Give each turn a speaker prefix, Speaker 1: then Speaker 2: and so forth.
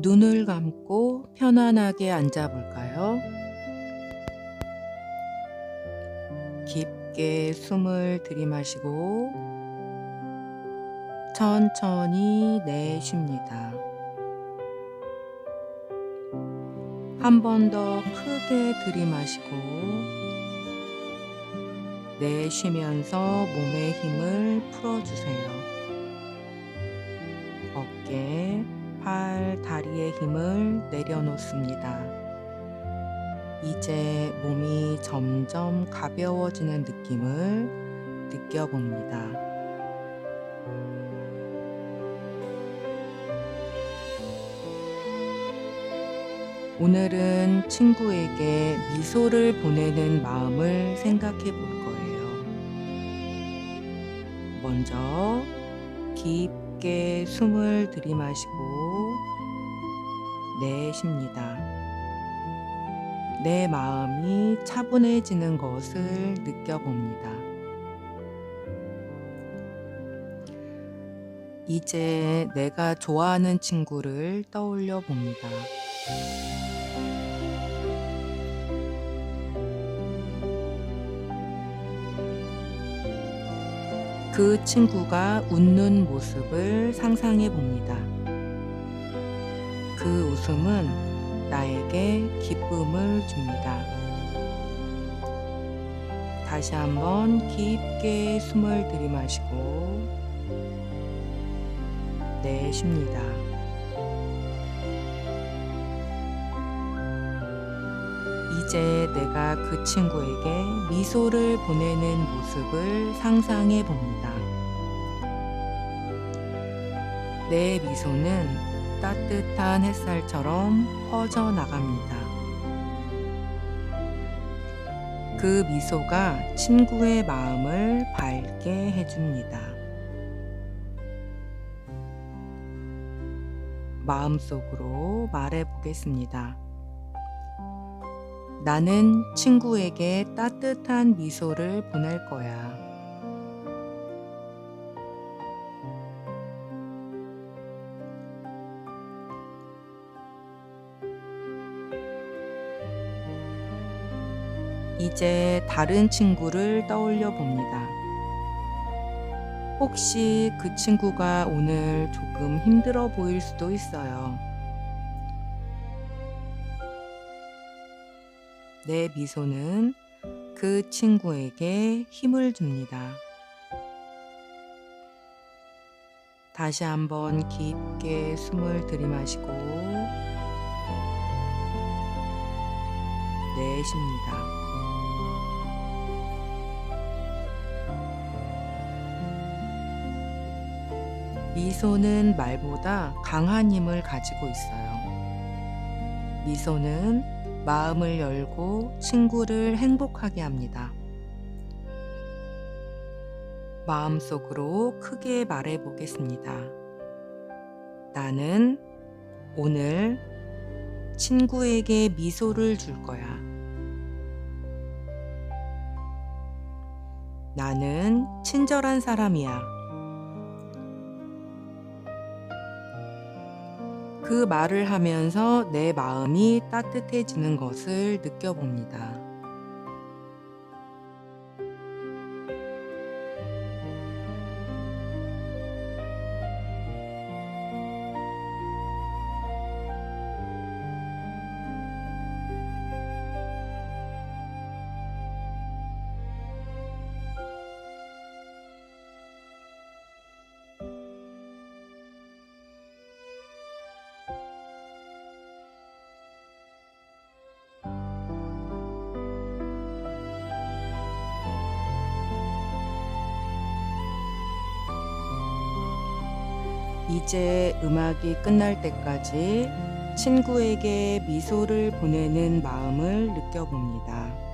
Speaker 1: 눈을 감고 편안하게 앉아 볼까요? 깊게 숨을 들이마시고 천천히 내쉽니다. 한 번 더 크게 들이마시고 내쉬면서 몸의 힘을 풀어주세요. 다리의 힘을 내려놓습니다. 이제 몸이 점점 가벼워지는 느낌을 느껴봅니다. 오늘은 친구에게 미소를 보내는 마음을 생각해 볼 거예요. 먼저 깊게 숨을 들이마시고 내쉽니다. 내 마음이 차분해지는 것을 느껴봅니다. 이제 내가 좋아하는 친구를 떠올려 봅니다. 그 친구가 웃는 모습을 상상해 봅니다. 그 웃음은 나에게 기쁨을 줍니다. 다시 한번 깊게 숨을 들이마시고 내쉽니다. 이제 내가 그 친구에게 미소를 보내는 모습을 상상해 봅니다. 내 미소는 따뜻한 햇살처럼 퍼져 나갑니다. 그 미소가 친구의 마음을 밝게 해줍니다. 마음속으로 말해 보겠습니다. 나는 친구에게 따뜻한 미소를 보낼 거야. 이제 다른 친구를 떠올려 봅니다. 혹시 그 친구가 오늘 조금 힘들어 보일 수도 있어요. 내 미소는 그 친구에게 힘을 줍니다. 다시 한번 깊게 숨을 들이마시고 내쉽니다. 미소는 말보다 강한 힘을 가지고 있어요. 미소는 마음을 열고 친구를 행복하게 합니다. 마음속으로 크게 말해 보겠습니다. 나는 오늘 친구에게 미소를 줄 거야. 나는 친절한 사람이야. 그 말을 하면서 내 마음이 따뜻해지는 것을 느껴봅니다. 이제 음악이 끝날 때까지 친구에게 미소를 보내는 마음을 느껴봅니다.